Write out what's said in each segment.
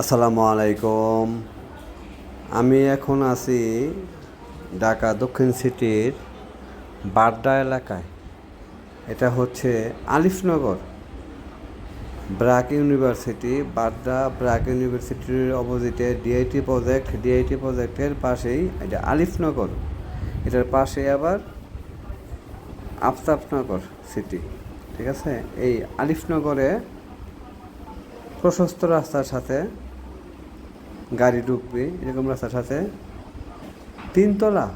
আসসালামু আলাইকুম। আমি এখন আছি ঢাকা দক্ষিণ সিটির বাড্ডা এলাকায়। এটা হচ্ছে Alifnagar BRAC University, Badda BRAC ইউনিভার্সিটির অপোজিটে ডিআইটি প্রজেক্ট ডিআইটি প্রজেক্টের পাশেই এটা আলিফনগর। এটার পাশে আবার আফতাবনগর সিটি ঠিক আছে? এই আলিফনগরে প্রশস্ত রাস্তার সাথে গাড়ি ঢুকবে, এরকম রাস্তার সাথে। তিনতলা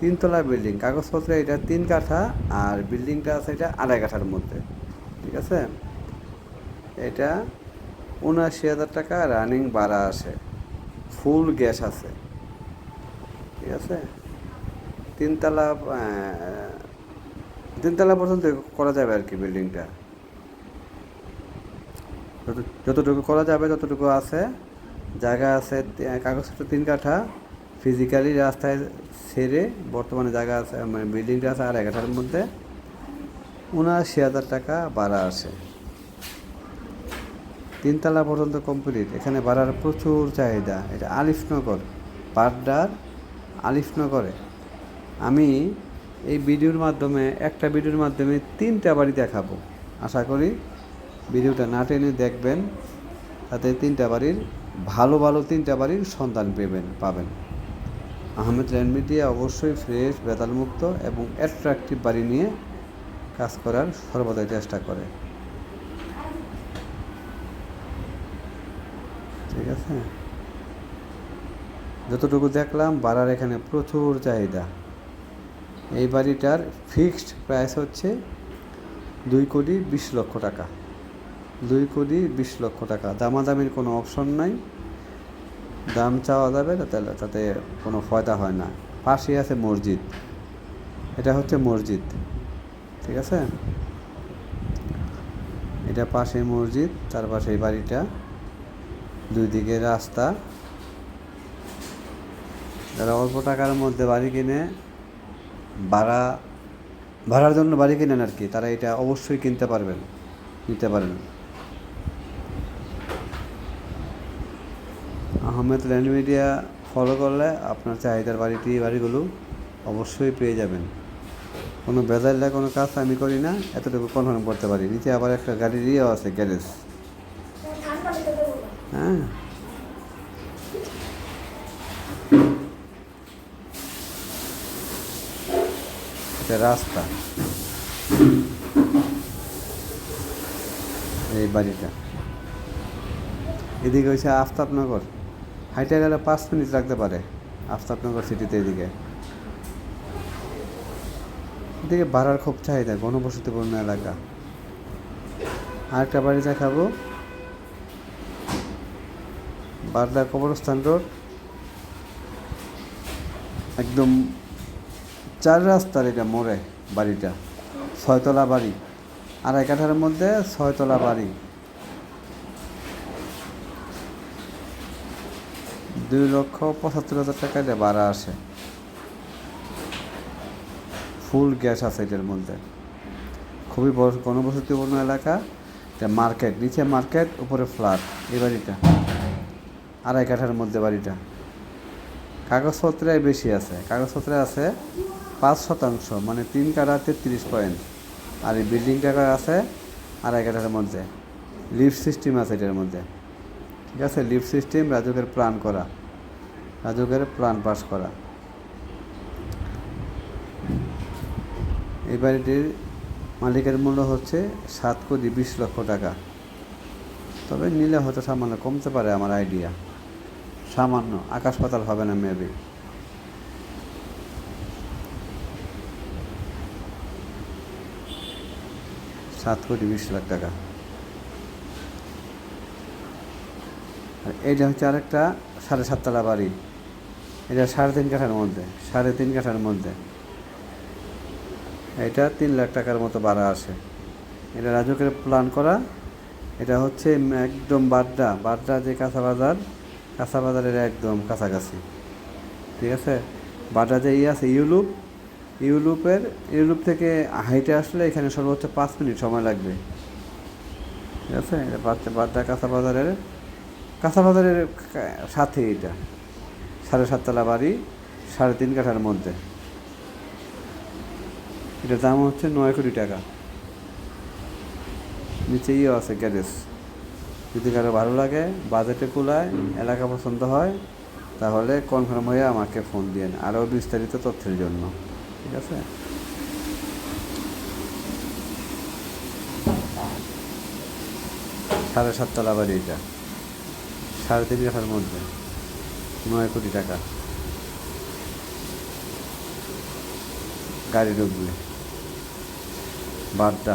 তিনতলা বিল্ডিং, কাগজপত্রে এটা তিন কাঠা আর বিল্ডিংটা আছে এটা আড়াই কাঠার মধ্যে, ঠিক আছে? এটা উনআশি হাজার টাকা রানিং ভাড়া আছে ফুল গ্যাস আছে, ঠিক আছে? তিনতলা তিনতলা পর্যন্ত করা যাবে আর কি বিল্ডিংটা। যতটুকু করা যাবে, ততটুকু আছে। জায়গা আছে কাগজপত্র তিন কাঠা। ফিজিক্যালি রাস্তায় ছেড়ে বর্তমানে জায়গা আছে মানে বিল্ডিংটা আছে আর কাঠার মধ্যে। উনআশি হাজার টাকা ভাড়া আছে। তিনতলা পর্যন্ত কমপ্লিট এখানে ভাড়ার প্রচুর চাহিদা। এটা আলিফনগর বাড্ডার আলিফনগরে। আমি এই ভিডিওর মাধ্যমে, একটা ভিডিওর মাধ্যমে তিনটা বাড়ি দেখাবো। আশা করি ভিডিওটা না টেনে দেখবেন, তাতে তিনটা বাড়ির ভালো ভালো তিনটা বাড়ির সন্ধান পেবেন, পাবেন। আহমেদ ল্যান্ড মিডিয়া অবশ্যই ফ্রেশ, বেতালমুক্ত এবং অ্যাট্রাকটিভ বাড়ি নিয়ে কাজ করার সর্বদাই চেষ্টা করে। ঠিক আছে? যতটুকু দেখলাম, বাড়ার এখানে প্রচুর চাহিদা। এই বাড়িটার ফিক্সড প্রাইস হচ্ছে দুই কোটি বিশ লক্ষ টাকা। দুই কোটি বিশ লক্ষ টাকা। দামাদামির কোনো অপশন নাই। দাম চাওয়া যাবে, তাতে তাতে কোনো ফয়দা হয় না। পাশে আছে মসজিদ। এটা হচ্ছে মসজিদ। ঠিক আছে? এটা পাশে মসজিদ, তার পাশে বাড়িটা। দুই দিকে রাস্তা। যারা অল্প টাকার মধ্যে বাড়ি কিনে, ভাড়া, ভাড়ার জন্য বাড়ি কিনেন আর কি, তারা এটা অবশ্যই কিনতে পারবেন। নিতে পারেন। আহমেদ ল্যান্ড মিডিয়া ফলো করলে আপনার চাহিদার বাড়িটি, বাড়িগুলো অবশ্যই পেয়ে যাবেন। কোনো বেজাইলে কোনো কাজ আমি করি না, এতটুকু কনফার্ম করতে পারি। নিচে আবার একটা গাড়ির ইয়েও আছে গ্যারেজ হ্যাঁ। এটা রাস্তা। এই বাড়িটা। এদিকে হচ্ছে আফতাবনগর। হাইটে গেলে পাঁচ মিনিট লাগতে পারে আফতাবনগর সিটিতে এদিকে। এদিকে ভাড়ার খুব চাহিদা, ঘনবসতিপূর্ণ এলাকা। আরেকটা বাড়ি দেখাবো। বারদা কবরস্থান রোড। একদম চার রাস্তার এটা মোড়ে বাড়িটা, ছয়তলা বাড়ি। আড়াই কাঠার মধ্যে ছয়তলা বাড়ি। দুই লক্ষ পঁচাত্তর হাজার টাকা এটা ভাড়া আসে। ফুল গ্যাস আছে এটার মধ্যে। খুবই বড় ঘনবসতিপূর্ণ এলাকা। মার্কেট, নিচে মার্কেট, উপরে ফ্ল্যাট। এই বাড়িটা। আড়াই কাঠার মধ্যে বাড়িটা। কাগজপত্রে বেশি আছে। কাগজপত্রে আছে পাঁচ শতাংশ মানে তিন কাঠা তেত্রিশ পয়েন্ট। আর এই বিল্ডিং টাকা আছে আড়াই কাঠার মধ্যে। লিফট সিস্টেম আছে এটার মধ্যে। ঠিক আছে? লিফট সিস্টেম রাজকের প্রাণ করা। রাজুকের প্রাণ পাস করা। এই বাড়িটির মালিকের মূল্য হচ্ছে সাত কোটি বিশ লক্ষ টাকা। তবে নিলে হয়তো সামান্য কমতে পারে আমার আইডিয়া। সামান্য, আকাশ পাতাল হবে না মেবি। সাত কোটি বিশ লাখ টাকা। আর এইটা হচ্ছে আরেকটা সাড়ে সাততলা বাড়ি। এটা সাড়ে তিন কাঠার মধ্যে, সাড়ে তিন কাঠার মধ্যে। এটা তিন লাখ টাকার মতো ভাড়া আসে এটা রাজুকের প্ল্যান করা, এটা হচ্ছে একদম বাড্ডা। বাড্ডা যে কাঁচা বাজার, কাঁচা বাজারের একদম কাছাকাছি। ঠিক আছে? বাড্ডা যে ইয়ে আছে, ইউলুপ, ইউলুপের, ইউলুপ থেকে হাইটে আসলে এখানে সর্বোচ্চ পাঁচ মিনিট সময় লাগবে। ঠিক আছে? এটা বাচ্চা বাড্ডা কাঁচা বাজারের কাঁচা বাজারের সাথে এটা। সাড়ে সাততলা বাড়ি, সাড়ে তিন কাঠার মধ্যে। এটার দাম হচ্ছে নয় কোটি টাকা। নিচেই আছে গ্যারেজ। যদি কারও ভালো লাগে, বাজেটে কুলায়, এলাকা পছন্দ হয়, তাহলে কনফার্ম হয়ে আমাকে ফোন দিন আরও বিস্তারিত তথ্যের জন্য। ঠিক আছে? সাড়ে সাততলা বাড়ি এটা। সাড়ে তিন কাঠার মধ্যে। নয় কোটি টাকা। গাড়ি ঢুকবে। বাড্ডা